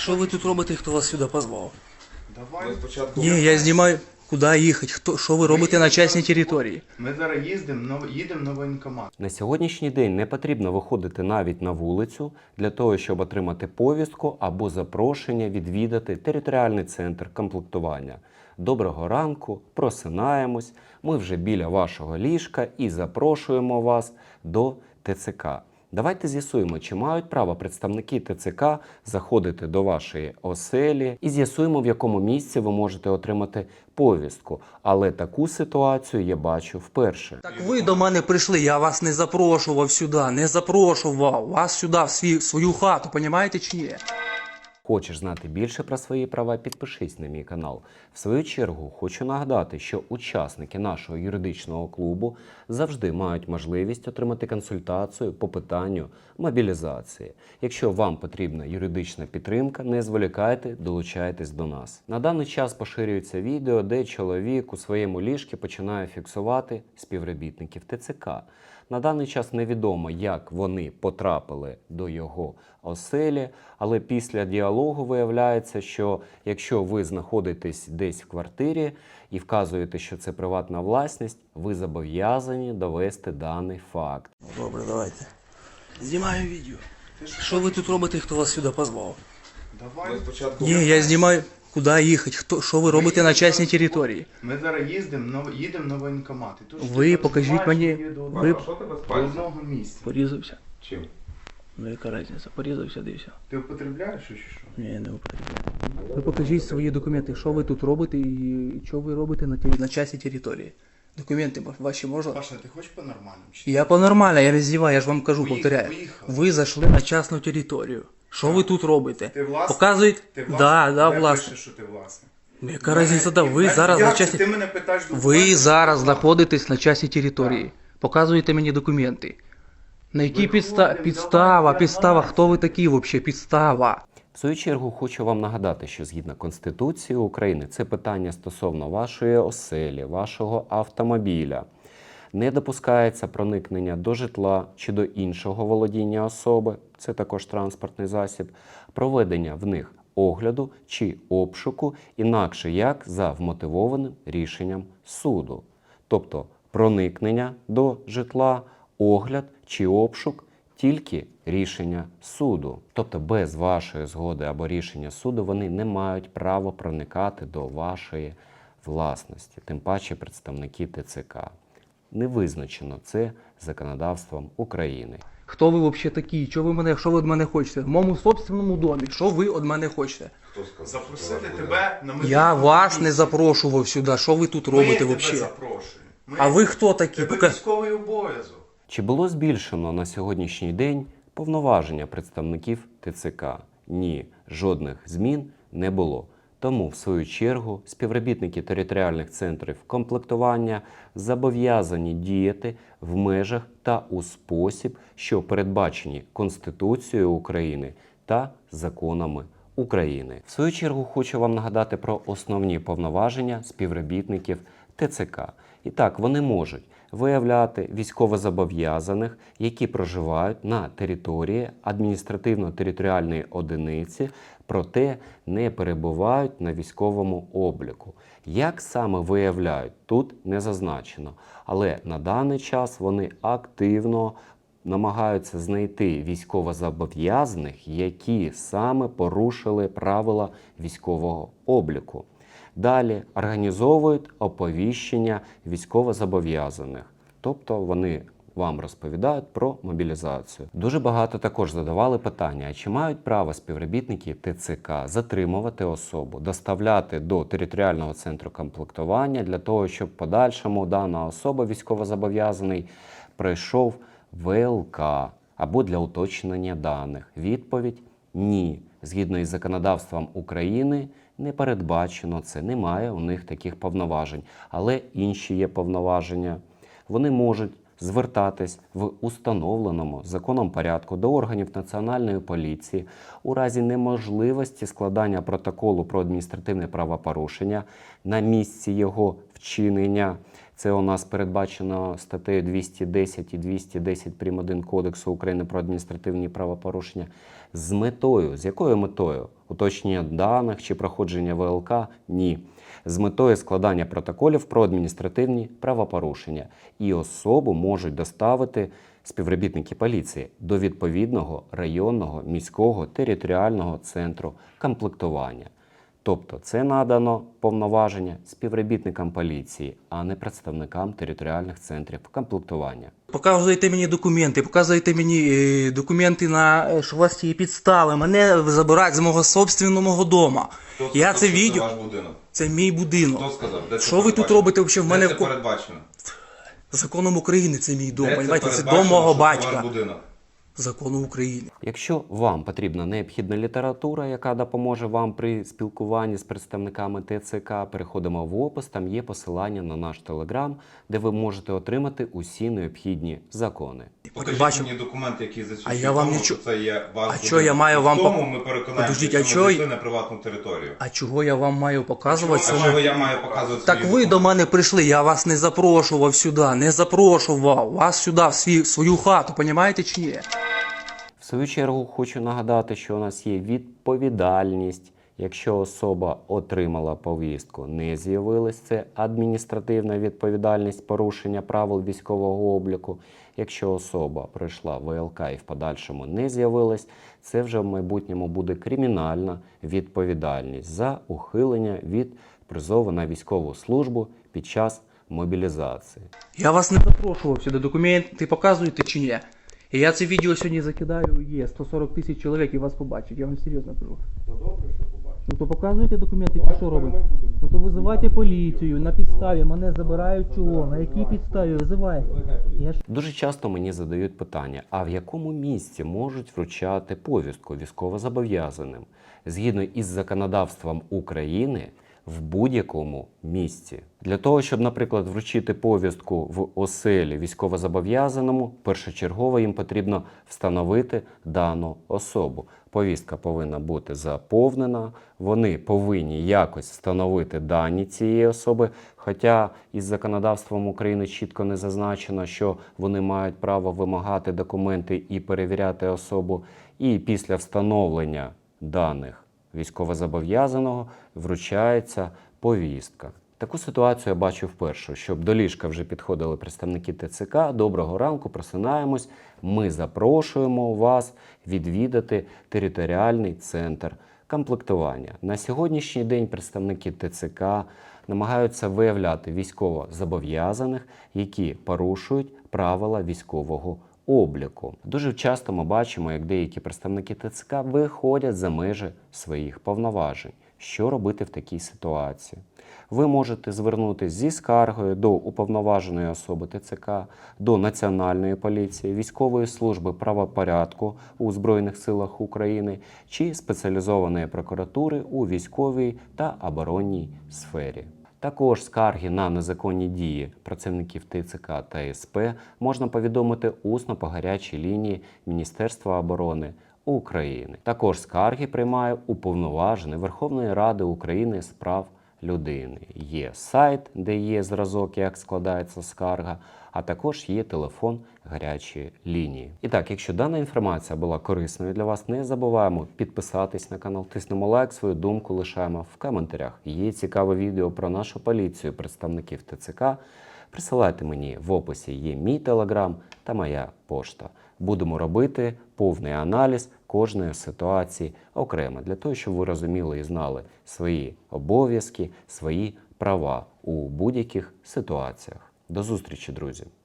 Що ви тут робите, хто вас сюди позвав? Давай. Спочатку Ні, я знімаю. Куди їхати? Хто, що ви робите на частній території? Ми зараз їздимо, їдемо на воєнкомат. На сьогоднішній день не потрібно виходити навіть на вулицю для того, щоб отримати повістку або запрошення відвідати територіальний центр комплектування. Доброго ранку, просинаємось. Ми вже біля вашого ліжка і запрошуємо вас до ТЦК. Давайте з'ясуємо, чи мають право представники ТЦК заходити до вашої оселі і з'ясуємо, в якому місці ви можете отримати повістку. Але таку ситуацію я бачу вперше. Так ви до мене прийшли, я вас не запрошував сюди, не запрошував вас сюди, в, свій, в свою хату, понімаєте чи ні? Хочеш знати більше про свої права? Підпишись на мій канал. В свою чергу хочу нагадати, що учасники нашого юридичного клубу завжди мають можливість отримати консультацію по питанню мобілізації. Якщо вам потрібна юридична підтримка, не зволікайте, долучайтесь до нас. На даний час поширюється відео, де чоловік у своєму ліжку починає фіксувати співробітників ТЦК. На даний час невідомо, як вони потрапили до його оселі, але після діалогу виявляється, що якщо ви знаходитесь десь в квартирі і вказуєте, що це приватна власність, ви зобов'язані довести даний факт. Добре, давайте. Знімаю відео. Що ви тут робите, хто вас сюди позвав? Давай. Спочатку Ні, я знімаю. Куди їхати? Хто, що ви робите на частній території? Ми зараз їздимо, їдемо на воєнкомат. І тут Ви ти покажіть мені- їду до ви- А що тебе з до пальцем? одного місця. Порізався. Чим? Ну яка різниця? Порізався, дився. Ти употребляєш чи що? Ні, не употребляю. Ви покажіть свої документи, що ви тут робите і що ви робите на, тері- на частній території. Документи ваші можна? Паша, ти хочеш по-нормальному? чи? Я по-нормально, я не здіваю, я ж вам кажу, Поїхали, повторяю. поїхали. Ви зайшли на частну територію. Що ви тут робите? Ти власник? Показують? Ти власник? Да, да, Де власне. пише, що ти власник? Ну, Яка різниця, да, ви Як- зараз на це? Ти мене питаєш Ви документи? зараз знаходитесь на частній території. Показуєте мені документи. На якій підста... підстава, підстава, хто ви такі взагалі, підстава? В свою чергу хочу вам нагадати, що згідно Конституції України це питання стосовно вашої оселі, вашого автомобіля. Не допускається проникнення до житла чи до іншого володіння особи, це також транспортний засіб, проведення в них огляду чи обшуку, інакше як за вмотивованим рішенням суду. Тобто проникнення до житла, огляд чи обшук тільки рішення суду. Тобто без вашої згоди або рішення суду вони не мають права проникати до вашої власності, тим паче представники ТЦК. Не визначено це законодавством України. Хто ви взагалі такі? Що ви мене, що ви від мене хочете? В моєму собственному домі, що ви від мене хочете? Хто сказав? Запросити що тебе на медичну Я вас не комісію. запрошував сюди. Що ви тут Ми робите тебе взагалі? запрошуємо. Ми- А ви хто такі? Тебе Пока- військовий обов'язок. Чи було збільшено на сьогоднішній день повноваження представників ТЦК? Ні, жодних змін не було. Тому, в свою чергу, співробітники територіальних центрів комплектування зобов'язані діяти в межах та у спосіб, що передбачені Конституцією України та законами України. В свою чергу хочу вам нагадати про основні повноваження співробітників ТЦК. І так, вони можуть виявляти військовозобов'язаних, які проживають на території адміністративно-територіальної одиниці, проте не перебувають на військовому обліку. Як саме виявляють, тут не зазначено. Але на даний час вони активно намагаються знайти військовозобов'язаних, які саме порушили правила військового обліку. Далі організовують оповіщення військовозобов'язаних, тобто вони вам розповідають про мобілізацію. Дуже багато також задавали питання: а чи мають право співробітники ТЦК затримувати особу, доставляти до територіального центру комплектування для того, щоб в подальшому дана особа військовозобов'язаний пройшов ВЛК або для уточнення даних? Відповідь ні. Згідно із законодавством України не передбачено це, немає у них таких повноважень. Але інші є повноваження. Вони можуть звертатись в установленому законом порядку до органів національної поліції у разі неможливості складання протоколу про адміністративне правопорушення на місці його вчинення. Це у нас передбачено статтею 210 і 210 прим. 1 Кодексу України про адміністративні правопорушення з метою. З якою метою? Уточнення даних чи проходження ВЛК? Ні. З метою складання протоколів про адміністративні правопорушення і особу можуть доставити співробітники поліції до відповідного районного міського територіального центру комплектування. Тобто це надано повноваження співробітникам поліції, а не представникам територіальних центрів комплектування. Показуєте мені документи, показуєте мені е, документи на е, що у вас є підстави. Мене забирають з мого собственного дому. Хто Я сказав, це відео. будинок. Це мій будинок. Хто сказав? Де Що ви тут робите взагалі? В мене це передбачено? законом України це мій дом. Де це це дом мого що це батька. Ваш будинок. Закону України. Якщо вам потрібна необхідна література, яка допоможе вам при спілкуванні з представниками ТЦК, переходимо в опис. Там є посилання на наш телеграм, де ви можете отримати усі необхідні закони. Покажіть Бачу. мені документи, які засвідчують А я вам тому, нічого- що це є ваш А будинок. що я маю І в вам тому пок- ми переконаємося, Подождіть, що а ми що- на приватну територію. А чого я вам маю показувати? А своє- чого я маю показувати Так свої ви документи? до мене прийшли, я вас не запрошував сюди, не запрошував вас сюди, в свій, свою хату, понімаєте чи ні? Свою чергу хочу нагадати, що у нас є відповідальність. Якщо особа отримала повістку, не з'явилась, це адміністративна відповідальність порушення правил військового обліку. Якщо особа пройшла ВЛК і в подальшому не з'явилась, це вже в майбутньому буде кримінальна відповідальність за ухилення від призову на військову службу під час мобілізації. Я вас не запрошував сюди, документи показуєте чи ні? І я це відео сьогодні закидаю, є 140 тисяч чоловік і вас побачать, я вам серйозно кажу. То добре, що побачив. Ну то показуйте документи, чи що робите? Ну то визивайте поліцію, на підставі, мене забирають чого, на якій підставі? Визивайте. Я ж Дуже часто мені задають питання: а в якому місці можуть вручати повістку військовозобов'язаним? Згідно із законодавством України в будь-якому місці? Для того, щоб, наприклад, вручити повістку в оселі військовозобов'язаному, першочергово їм потрібно встановити дану особу. Повістка повинна бути заповнена, вони повинні якось встановити дані цієї особи. Хоча із законодавством України чітко не зазначено, що вони мають право вимагати документи і перевіряти особу. І після встановлення даних військовозобов'язаного вручається повістка. Таку ситуацію я бачу вперше, щоб до ліжка вже підходили представники ТЦК. Доброго ранку, просинаємось. Ми запрошуємо вас відвідати територіальний центр комплектування. На сьогоднішній день представники ТЦК намагаються виявляти військовозобов'язаних, які порушують правила військового обліку. Дуже часто ми бачимо, як деякі представники ТЦК виходять за межі своїх повноважень. Що робити в такій ситуації? Ви можете звернутися зі скаргою до уповноваженої особи ТЦК, до Національної поліції, військової служби правопорядку у Збройних силах України чи спеціалізованої прокуратури у військовій та оборонній сфері. Також скарги на незаконні дії працівників ТЦК та СП можна повідомити усно по гарячій лінії Міністерства оборони України. Також скарги приймає уповноважений Верховної Ради України з прав людини. Є сайт, де є зразок, як складається скарга, а також є телефон гарячої лінії. І так, якщо дана інформація була корисною для вас, не забуваємо підписатись на канал, тиснемо лайк, свою думку лишаємо в коментарях. Є цікаве відео про нашу поліцію, представників ТЦК. Присилайте мені в описі є мій телеграм та моя пошта. Будемо робити повний аналіз кожної ситуації окремо для того, щоб ви розуміли і знали свої обов'язки, свої права у будь-яких ситуаціях. До зустрічі, друзі!